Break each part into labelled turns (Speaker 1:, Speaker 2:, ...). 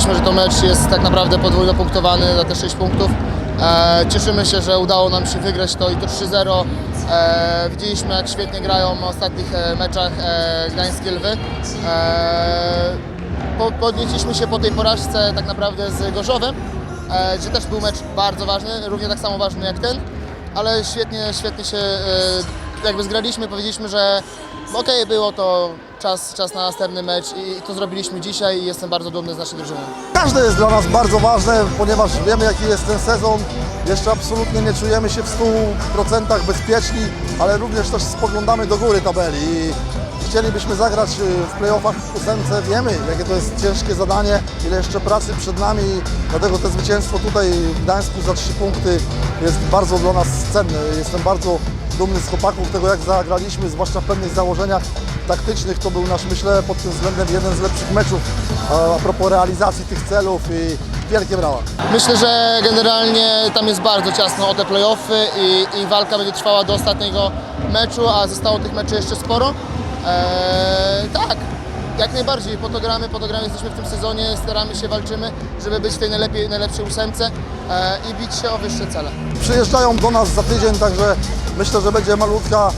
Speaker 1: Wiedzieliśmy, że to mecz jest tak naprawdę podwójno punktowany za te 6 punktów. E, cieszymy się, że udało nam się wygrać to i to 3-0. E, widzieliśmy, jak świetnie grają w ostatnich e, meczach e, Gdańskie Lwy. Po, podnieśliśmy się po tej porażce tak naprawdę z Gorzowem, gdzie też był mecz bardzo ważny, równie tak samo ważny jak ten, ale świetnie, świetnie się jakby zgraliśmy, powiedzieliśmy, że okej, było to czas, czas na następny mecz i, i to zrobiliśmy dzisiaj i jestem bardzo dumny z naszej drużyny.
Speaker 2: Każde jest dla nas bardzo ważne, ponieważ wiemy jaki jest ten sezon. Jeszcze absolutnie nie czujemy się w 100% bezpieczni, ale również też spoglądamy do góry tabeli i chcielibyśmy zagrać y, w playoffach w ósemce. Wiemy jakie to jest ciężkie zadanie, ile jeszcze pracy przed nami, dlatego to zwycięstwo tutaj w Gdańsku za trzy punkty jest bardzo dla nas cenne. Jestem bardzo dumny z chłopaków, tego jak zagraliśmy, zwłaszcza w pewnych założeniach taktycznych. To był nasz, myślę, pod tym względem jeden z lepszych meczów a, propos realizacji tych celów i wielkie brawa.
Speaker 1: Myślę, że generalnie tam jest bardzo ciasno o te playoffy i, i walka będzie trwała do ostatniego meczu, a zostało tych meczy jeszcze sporo. Eee, tak, jak najbardziej, po to gramy, po to gramy, jesteśmy w tym sezonie, staramy się, walczymy, żeby być w tej najlepiej, najlepszej ósemce eee, i bić się o wyższe cele.
Speaker 2: Przyjeżdżają do nas za tydzień, także myślę, że będzie malutka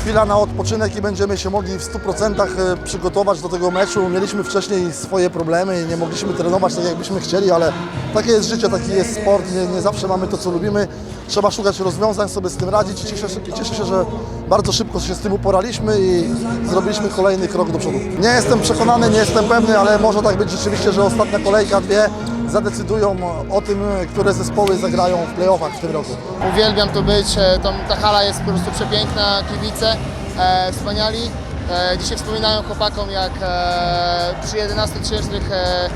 Speaker 2: chwila na odpoczynek i będziemy się mogli w 100% przygotować do tego meczu. Mieliśmy wcześniej swoje problemy i nie mogliśmy trenować tak, jakbyśmy chcieli, ale takie jest życie, taki jest sport, nie, nie zawsze mamy to, co lubimy. Trzeba szukać rozwiązań, sobie z tym radzić cieszę, cieszę się, że bardzo szybko się z tym uporaliśmy i zrobiliśmy kolejny krok do przodu. Nie jestem przekonany, nie jestem pewny, ale może tak być rzeczywiście, że ostatnia kolejka, dwie zadecydują o tym, które zespoły zagrają w playoffach w tym roku.
Speaker 1: Uwielbiam tu być, e, tam, ta hala jest po prostu przepiękna, kibice, e, wspaniali. E, dzisiaj wspominałem chłopakom, jak e, przy 11-tysięcznych e,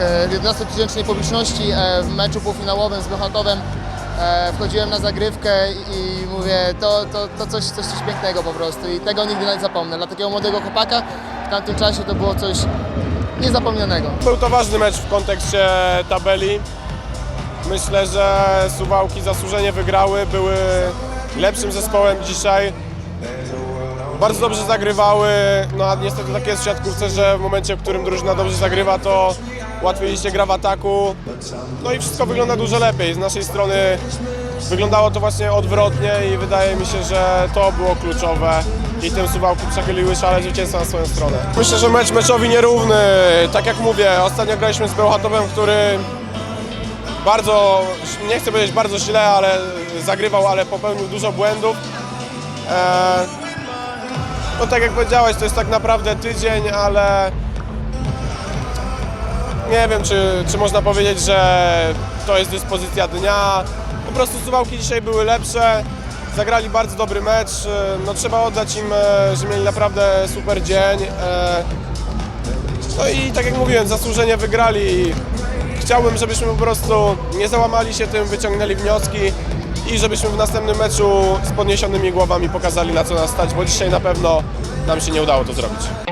Speaker 1: e, 11-tysięcznej publiczności e, w meczu półfinałowym z Bełchatowem e, wchodziłem na zagrywkę i, mówię, to, to, to coś, coś, coś pięknego po prostu i tego nigdy nie zapomnę. Dla takiego młodego chłopaka tamtym czasie to było coś niezapomnianego.
Speaker 3: Był to ważny mecz w kontekście tabeli. Myślę, że Suwałki zasłużenie wygrały, były lepszym zespołem dzisiaj. Bardzo dobrze zagrywały, no a niestety tak jest w siatkówce, że w momencie, w którym drużyna dobrze zagrywa, to łatwiej się gra w ataku. No i wszystko wygląda dużo lepiej. Z naszej strony wyglądało to właśnie odwrotnie i wydaje mi się, że to było kluczowe i tym Suwałki przechyliły szale zwycięstwa na swoją stronę. Myślę, że mecz meczowi nierówny. Tak jak mówię, ostatnio graliśmy z Bełchatowem, który bardzo, nie chcę powiedzieć bardzo źle, ale zagrywał, ale popełnił dużo błędów. Eee, no tak jak powiedziałeś, to jest tak naprawdę tydzień, ale nie wiem, czy, czy można powiedzieć, że to jest dyspozycja dnia. Po prostu Suwałki dzisiaj były lepsze, zagrali bardzo dobry mecz. E, No trzeba oddać im, e, że mieli naprawdę super dzień. E, No i tak jak mówiłem, zasłużenie wygrali. Chciałbym, żebyśmy po prostu nie załamali się tym, wyciągnęli wnioski i żebyśmy w następnym meczu z podniesionymi głowami pokazali na co nas stać, bo dzisiaj na pewno nam się nie udało to zrobić.